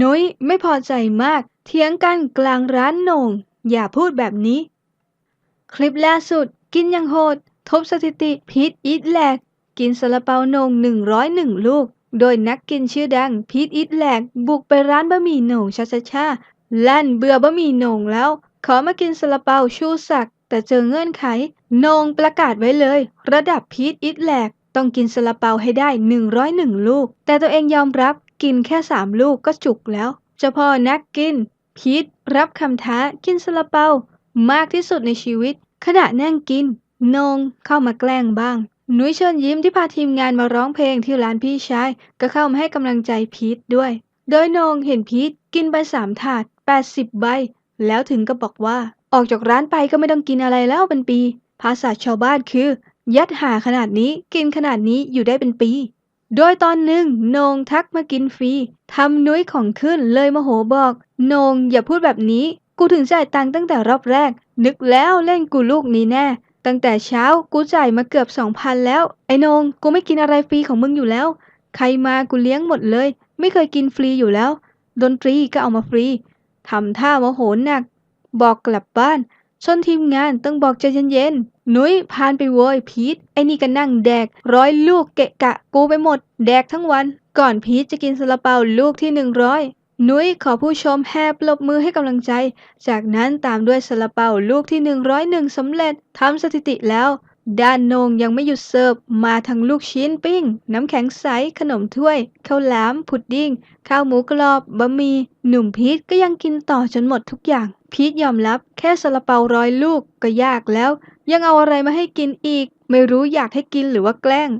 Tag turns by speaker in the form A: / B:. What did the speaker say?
A: นุ้ยไม่พอใจมาก เถียงกันกลางร้านโหนงอย่าพูดแบบนี้ คลิปล่าสุด กินยังโหด ทบสถิติพีทอีทแหลก กินซาลาเปาโหนง101 ลูก โดยนักกินชื่อดังพีทอีทแหลก บุกไปร้านบะหมี่โหนงชาชาชาลั่นเบื่อบะหมี่โหนงแล้ว ขอมากินซาลาเปาชูศักแต่เจอเงื่อนไขโหนงประกาศไว้เลย ระดับพีทอีทแหลกต้องกินซาลาเปาให้ได้ 101 ลูก แต่ตัวเองยอมรับ กินแค่3ลูกก็จุกแล้ว เจ้าพ่อนักกิน พีทรับคำท้ากินซาลาเปามากที่สุดในชีวิต ขณะนั่งกิน นงเข้ามาแกล้งบ้าง นุ้ยเชิญยิ้มที่พาทีมงานมาร้องเพลงที่ร้านพี่ชาย ก็เข้ามาให้กำลังใจพีทด้วย โดยนงเห็นพีทกินไปสามถาด 80 ใบ แล้วถึงก็บอกว่า ออกจากร้านไปก็ไม่ต้องกินอะไรแล้วเป็นปี ภาษาชาวบ้านคือ ยัดหาขนาดนี้กินขนาดนี้อยู่ได้เป็นปี โดยตอนหนึ่งโหนงทักมากินฟรีทำนุ้ยของขึ้นเลยโมโหบอกโหนงอย่าพูดแบบนี้ กูถึงจ่ายตังค์ตั้งแต่รอบแรก นึกแล้วเล่นกูลูกนี้แน่ ตั้งแต่เช้ากูจ่ายมาเกือบสองพันแล้ว ไอ้โหนงกูไม่กินอะไรฟรีของมึงอยู่แล้ว ใครมากูเลี้ยงหมดเลย ไม่เคยกินฟรีอยู่แล้ว ดนตรีก็เอามาฟรีทำท่าโมโหหนัก บอกกลับบ้านชนทีมงานต้องบอกใจเย็นๆ นุ้ยพานไปโวยพีทไอ้นี่ก็นั่งแดก ร้อยลูกเกะกะกูไปหมด แดกทั้งวัน ก่อนพีทจะกินซาลาเปาลูกที่หนึ่งร้อยนุ้ยขอผู้ชมแฮปลบมือให้กำลังใจ จากนั้นตามด้วยซาลาเปาลูกที่หนึ่งร้อยหนึ่งสำเร็จทำสถิติแล้ว ด้านโนงยังไม่หยุดเสิร์ฟมาทั้งลูกชิ้นปิ้ง น้ำแข็งใส ขนมถ้วย ข้าวหลาม พุดดิ้ง ข้าวหมูกรอบ บะหมี่ หนุ่มพีทก็ยังกินต่อจนหมดทุกอย่าง พีทยอมรับ แค่ซาลาเปาร้อยลูกก็ยากแล้ว ยังเอาอะไรมาให้กินอีก ไม่รู้อยากให้กินหรือว่าแกล้ง